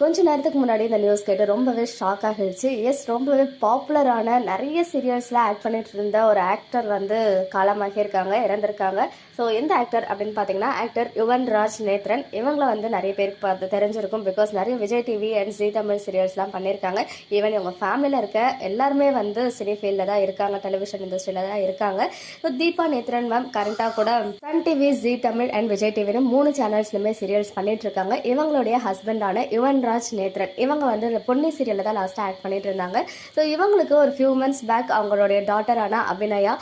கொஞ்ச நேரத்துக்கு முன்னாடி இந்த நியூஸ் கேட்டு ரொம்பவே ஷாக் ஆகிடுச்சு. எஸ் ரொம்பவே பாப்புலரான நிறைய சீரியல்ஸில் ஆக்ட் பண்ணிட்டு இருந்த ஒரு ஆக்டர் வந்து காலமாகியிருக்காங்க இறந்திருக்காங்க. ஸோ எந்த ஆக்டர் அப்படின்னு பார்த்தீங்கன்னா ஆக்டர் யுவன் ராஜ் நேத்ரன். இவங்கள வந்து நிறைய பேருக்கு பார்த்து தெரிஞ்சிருக்கும் பிகாஸ் நிறைய Vijay TV and Zee Tamil சீரியல்ஸ்லாம் பண்ணியிருக்காங்க. ஈவன் இவங்க ஃபேமிலியில் இருக்க எல்லாருமே வந்து சினி ஃபீல்டில் தான் இருக்காங்க டெலிவிஷன் இண்டஸ்ட்ரியில் தான் இருக்காங்க. ஸோ தீபா நேத்ரன் மேம் கரண்ட்டாக கூட Sun TV Zee Tamil and Vijay டிவின்னு மூணு சேனல்ஸ்லையுமே சீரியல்ஸ் பண்ணிட்டு இருக்காங்க. இவங்களுடைய ஹஸ்பண்டான யுவன் ராஜ் நேத்ரன். இவங்க வந்து இந்த பொன்னி சீரியலில் தான் லாஸ்ட்டாக ஆக்ட் பண்ணிட்டு இருந்தாங்க. ஸோ இவங்களுக்கு ஒரு ஃபியூ மந்த்ஸ் பேக் அவங்களுடைய டாட்டரான அபிநயா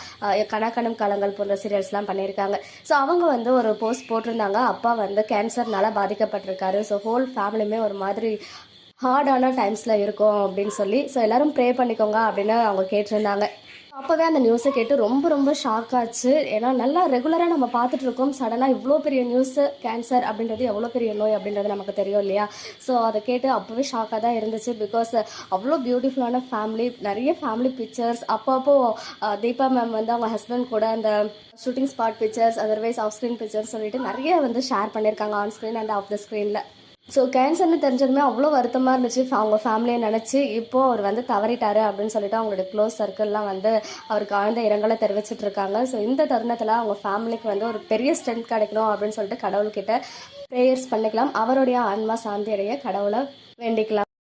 கணக்கணம் கலங்கள் போன்ற சீரியல்ஸ்லாம் பண்ணியிருக்காங்க. ஸோ அவங்க வந்து ஒரு போஸ்ட் போட்டிருந்தாங்க. அப்பா வந்து கேன்சர்னால பாதிக்கப்பட்டிருக்காரு. ஸோ ஹோல் ஃபேமிலியுமே ஒரு மாதிரி ஹார்டான டைம்ஸில் இருக்கும் அப்படின்னு சொல்லி. ஸோ எல்லாரும் ப்ரே பண்ணிக்கோங்க அப்படின்னு அவங்க கேட்டிருந்தாங்க. அப்போவே அந்த நியூஸை கேட்டு ரொம்ப ரொம்ப ஷாக் ஆச்சு. ஏன்னா நல்லா ரெகுலராக நம்ம பார்த்துட்டு இருக்கோம் சடனாக இவ்வளோ பெரிய நியூஸு கேன்சர் அப்படின்றது எவ்வளோ பெரிய நோய் அப்படின்றது நமக்கு தெரியும் இல்லையா? ஸோ அதை கேட்டு அப்போவே ஷாக்காக தான் இருந்துச்சு. பிகாஸ் அவ்வளோ பியூட்டிஃபுல்லான ஃபேமிலி நிறைய ஃபேமிலி பிக்சர்ஸ் அப்பப்போ தீபா மேம் வந்து அவங்க ஹஸ்பண்ட் கூட அந்த shooting spot pictures otherwise off screen pictures சொல்லிட்டு நிறைய வந்து ஷேர் பண்ணியிருக்காங்க on screen and off the ஸ்க்ரீனில் ஸோ கேன்சர்னு தெரிஞ்சதுமே அவ்வளோ வருத்தமாக இருந்துச்சு. அவங்க ஃபேமிலியை நினச்சி இப்போ அவர் வந்து தவறிட்டாரு அப்படின்னு சொல்லிட்டு அவங்களுடைய க்ளோஸ் சர்க்கிள்லாம் வந்து அவருக்கு ஆழ்ந்த இரங்கலை தெரிவிச்சிட்டு இருக்காங்க. ஸோ இந்த தருணத்தில் அவங்க ஃபேமிலிக்கு வந்து ஒரு பெரிய ஸ்ட்ரென்த் கிடைக்கணும் அப்படின்னு சொல்லிட்டு கடவுள்கிட்ட ப்ரேயர்ஸ் பண்ணிக்கலாம். அவருடைய ஆன்மா சாந்தி அடைய கடவுளை வேண்டிக்கலாம்.